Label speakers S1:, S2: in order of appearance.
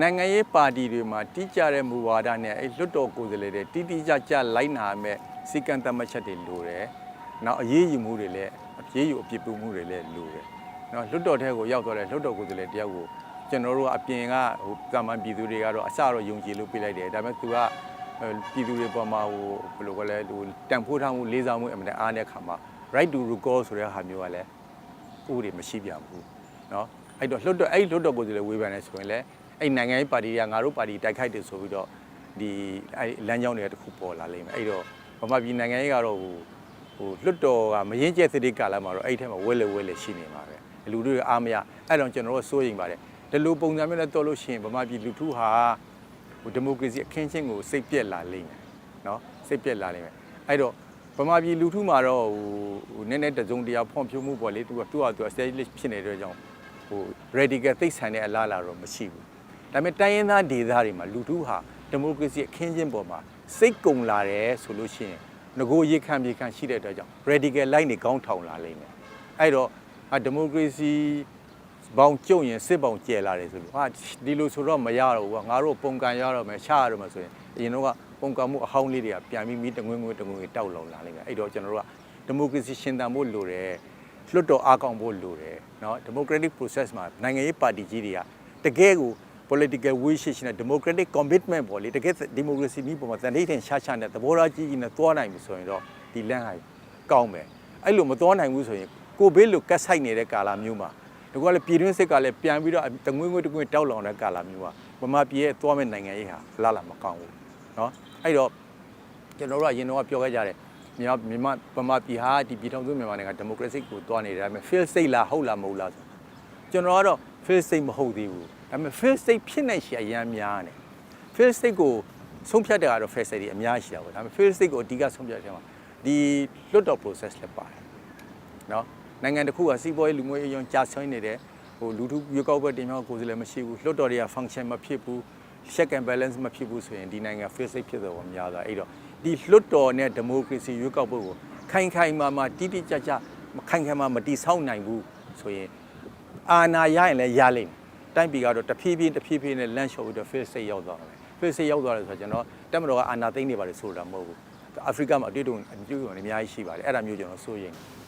S1: နိုင်ငံရေးပါတီတွေမှာတိကျတဲ့မူဝါဒနဲ့အဲလွတ်တော်ကိုယ်စားလှယ်တွေတိတိကျကျလိုက်နာမဲ့စီကံတမချက်တွေလိုတယ်။နောက်အရေးယူမှုတွေလည်းအရေးယူအပြစ်ပြုမှုတွေလည်းလိုတယ်။နော်လွတ်တော်ထဲကိုရောက်သွားတဲ့လွတ်တော်ကိုယ်စားလှယ်တယောက်ကိုကျွန်တော်တို့အပြင်ကဟိုတာမန်ပြည်သူတွေကတော့အစတော့ယုံကြည်လို့ပြလိုက်တယ်။ဒါပေမဲ့သူကပြည်သူတွေပေါ်မှာဟိုဘယ်လိုကလဲဟိုတန်ဖိုးထားမှုလေးစားမှုအမှန်တအားတဲ့ခါမှာ right to recall ဆိုတဲ့ဟာမျိုးကလည်းဥပဒေမရှိပြန်ဘူး။နော်အဲ့တော့လွတ်တော်အဲ့လွတ်တော်ကိုယ်စားလှယ်ဝေဖန်နေဆိုရင်လည်း အဲ့နိုင်ငံရေးပါတီတွေကငါတို့ပါတီတိုက်ခိုက်တယ်ဆိုပြီးတော့ဒီအဲ့လမ်းကြောင်းတွေကတစ်ခုပေါ်လာလိမ့်မယ်အဲ့တော့ဗမာပြည်နိုင်ငံရေးကတော့ဟိုဟိုလွတ်တော်ကမရင်ကျက်စတိကာလမှာတော့အဲ့ထဲမှာဝဲလေဝဲလေရှိနေမှာပဲလူတွေအားမရအဲ့တော့ကျွန်တော်တို့စိုးရိမ်ပါတယ်ဒီလိုပုံစံမျိုးနဲ့တော်လို့ရှိရင်ဗမာပြည်လူထုဟာဟိုဒီမိုကရေစီအခင်းချင်းကိုစိတ်ပြက်လာလိမ့်မယ်เนาะစိတ်ပြက်လာလိမ့်မယ်အဲ့တော့ ဗမာပြည်လူထုမှာတော့ဟိုဟိုနည်းနည်းတစုံတရာဖွံ့ဖြိုးမှုပေါ့လေသူကသူ့ဟာသူ established ဖြစ်နေတဲ့ကြောင့်ဟို radical သိပ်ဆန်တဲ့အလားအလာတော့မရှိဘူး ဒါပေမဲ့တိုင်းရင်းသားဒေသတွေမှာလူထုဟာဒီမိုကရေစီအခင်းချင်းပေါ်မှာစိတ်ကုံလာတယ်ဆိုလို့ရှိရင်ငကိုရေခံပြေခံရှိတဲ့အတွက်ကြောင့် radical line တွေကောင်းထောင်လာလိမ့်မယ်အဲ့တော့ဒီမိုကရေစီဘောင်ကျုံရင်စစ်ဘောင်ကျဲလာတယ်ဆိုလို့ဟာဒီလိုဆိုတော့မရတော့ဘူးကွာငါတို့ပုံကန်ရတော့မယ်ချရတော့မယ်ဆိုရင်အရင်တော့ကပုံကန်မှုအဟောင်းလေးတွေကပြန်ပြီးမိတငွေငွေတငွေတောက်လောင်လာလိမ့်မယ်အဲ့တော့ကျွန်တော်တို့ကဒီမိုကရေစီရှင်သန်ဖို့လိုတယ်လွတ်တော်အားကောင်းဖို့လိုတယ်เนาะ democratic process မှာနိုင်ငံရေးပါတီကြီးတွေကတကယ်ကို political wishes နဲ့ democratic commitment ပေါ့လေတကယ် democracy နည်းပေါ်မှာတန်ထိတ်ထင်ရှားရှားနဲ့သဘောထားကြီးကြီးနဲ့သွားနိုင်ပြီဆိုရင်တော့ဒီလမ်းဟာကောင်းမယ်အဲ့လိုမသွားနိုင်ဘူးဆိုရင်ကိုဘေးလိုကတ်ဆိုင်နေတဲ့ကာလမျိုးမှာဒီကလည်းပြည်တွင်းစစ်ကလည်းပြန်ပြီးတော့တငွေ့ငွေ့တငွေ့တောက်လောင်တဲ့ကာလမျိုးပါဗမာပြည်ရဲ့သွားမဲ့နိုင်ငံရေးဟာလာလာမကောင်းဘူးเนาะအဲ့တော့ကျွန်တော်တို့ကရင်တော့ပြောခဲ့ကြတယ်မြန်မာမြန်မာဗမာပြည်ဟာဒီပြည်ထောင်စုမြန်မာနိုင်ငံဒီမိုကရေစီကိုသွားနေတယ်ဒါပေမဲ့ fail state လားဟုတ်လားမဟုတ်လားဆိုကျွန်တော်ကတော့ fail state မဟုတ်သေးဘူး ဒါပေမဲ့ fail state ဖြစ်နိုင်ရှိအများများတယ် fail state ကိုဆုံးဖြတ်တဲ့ကတော့ fail state တွေအများရှိတာပေါ့ဒါပေမဲ့ fail state ကိုအဓိကဆုံးဖြတ်တဲ့မှာဒီလွတ်တော် process လည်းပါတယ်เนาะနိုင်ငံတစ်ခုကစီးပွားရေးလူမှုရေးအရုံကြာဆွနေတယ်ဟိုလူထုရွေးကောက်ပွဲတင်မြှောက်ကိုယ်စားလှယ်မရှိဘူးလွတ်တော်တွေက function မဖြစ်ဘူး check and balance မဖြစ်ဘူးဆိုရင်ဒီနိုင်ငံ fail state ဖြစ်တော့များတာအဲ့တော့ဒီလွတ်တော်နဲ့ democracy ရွေးကောက်ပွဲကိုခိုင်ခိုင်မာမာတိတိကျကျခိုင်ခိုင်မာမတိဆောက်နိုင်ဘူးဆိုရင်အာဏာရရင်လည်းရလိမ့်မယ် တိုင်းပြည်ကတော့တဖြည်းဖြည်းတဖြည်းဖြည်းနဲ့လမ်းလျှော်ပြီးတော့ fail state ရောက်သွားတယ် fail state ရောက်သွားတယ်ဆိုတော့ကျွန်တော်တက်မတော်ကအာဏာသိမ်းနေပါတယ်ဆိုတာမဟုတ်ဘူးအာဖရိကမှာအတွေ့အကြုံအတွေ့အကြုံအများကြီးရှိပါတယ်အဲ့ဒါမျိုးကျွန်တော်စိုးရိမ်တယ်